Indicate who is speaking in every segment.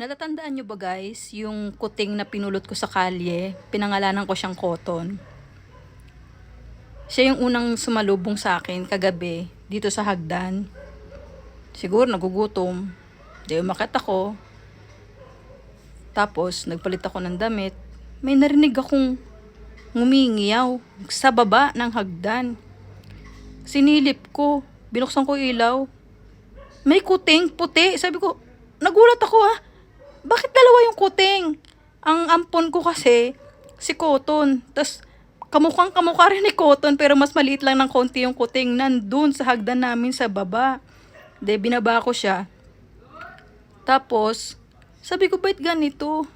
Speaker 1: Natatandaan nyo ba guys, yung kuting na pinulot ko sa kalye, pinangalanan ko siyang cotton. Siya yung unang sumalubong sa akin kagabi dito sa hagdan. Siguro nagugutom. Di umakit ako. Tapos nagpalit ako ng damit. May narinig akong ngumingiyaw sa baba ng hagdan. Sinilip ko. Binuksan ko ilaw. May kuting puti. Sabi ko, nagulat ako ah. Bakit dalawa yung kuting? Ang ampon ko kasi, si Cotton. Tapos, kamukhang kamukha rin ni Cotton, pero mas maliit lang ng konti yung kuting nandun sa hagdan namin sa baba. De, binaba ko siya. Tapos, sabi ko, ba't ganito?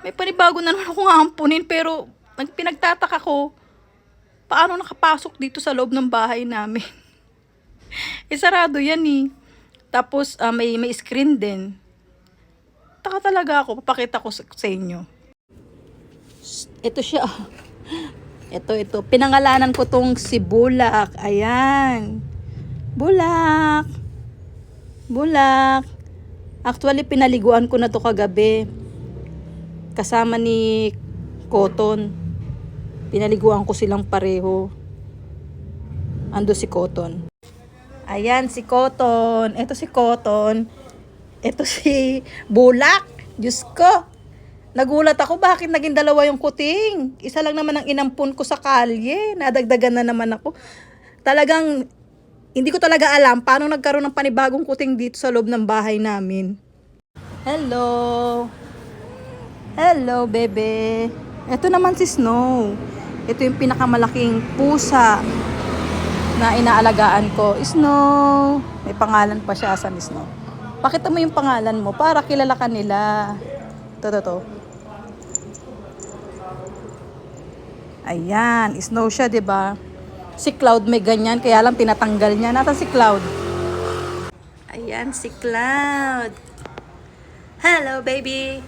Speaker 1: May panibago na naman akong ampunin, pero nag- pinagtataka ko, paano nakapasok dito sa loob ng bahay namin? Isarado yan eh. Tapos, ah, may, may screen din. Taka talaga ako, papakita ko sa, sa inyo. Ito siya. Ito, ito. Pinangalanan ko tong si Bulak. Ayan. Bulak. Bulak. Actually, pinaliguan ko na to kagabi. Kasama ni Cotton. Pinaliguan ko silang pareho. Ando si Cotton. Ayan, si Cotton. Ito si Cotton. Ito si Bulak. Diyos ko. Nagulat ako bakit naging dalawa yung kuting. Isa lang naman ang inampun ko sa kalye. Nadagdagan na naman ako. Talagang hindi ko talaga alam paano nagkaroon ng panibagong kuting dito sa loob ng bahay namin. Hello. Hello, bebe. Ito naman si Snow. Ito yung pinakamalaking pusa na inaalagaan ko. Snow. May pangalan pa siya sa ni Snow. Pakita mo yung pangalan mo para kilala ka nila. Ito, ito, ito. Ayan, snow siya, 'di ba? Si Cloud may ganyan, kaya lang tinatanggal niya. Nasa si Cloud? Ayan, si Cloud. Hello, baby.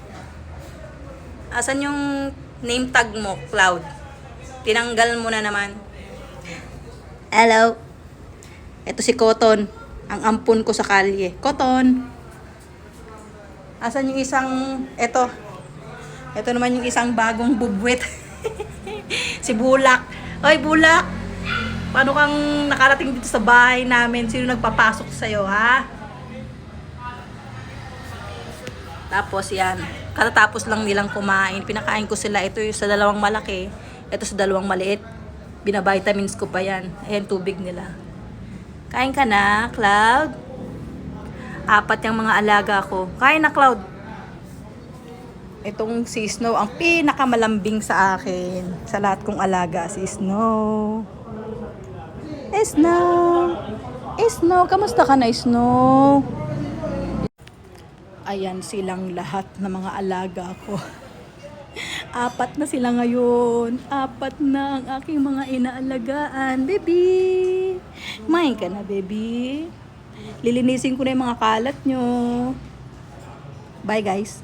Speaker 1: Asan yung name tag mo, Cloud? Tinanggal mo na naman. Hello. Ito si Cotton. Ang ampun ko sa kalye. Cotton. Asan yung isang, eto. Ito naman yung isang bagong bubwit. si Bulak. Oy, Bulak. Paano kang nakarating dito sa bahay namin? Sino nagpapasok sa'yo, ha? Tapos yan, katatapos lang nilang kumain. Pinakain ko sila. Ito yung sa dalawang malaki. Ito sa dalawang maliit. Binavitamins ko pa yan. Ayan, tubig nila. Kain ka na, Cloud? Apat yung mga alaga ko. Kain na, Cloud. Itong si Snow, ang pinakamalambing sa akin. Sa lahat kong alaga, si Snow. Eh, Snow. Eh, Snow. Kamusta ka na, Snow? Ayan silang lahat ng mga alaga ko. Apat na sila ngayon. Apat na ang aking mga inaalagaan. Baby! Kumain ka na, baby. Lilinisin ko na yung mga kalat nyo. Bye, guys.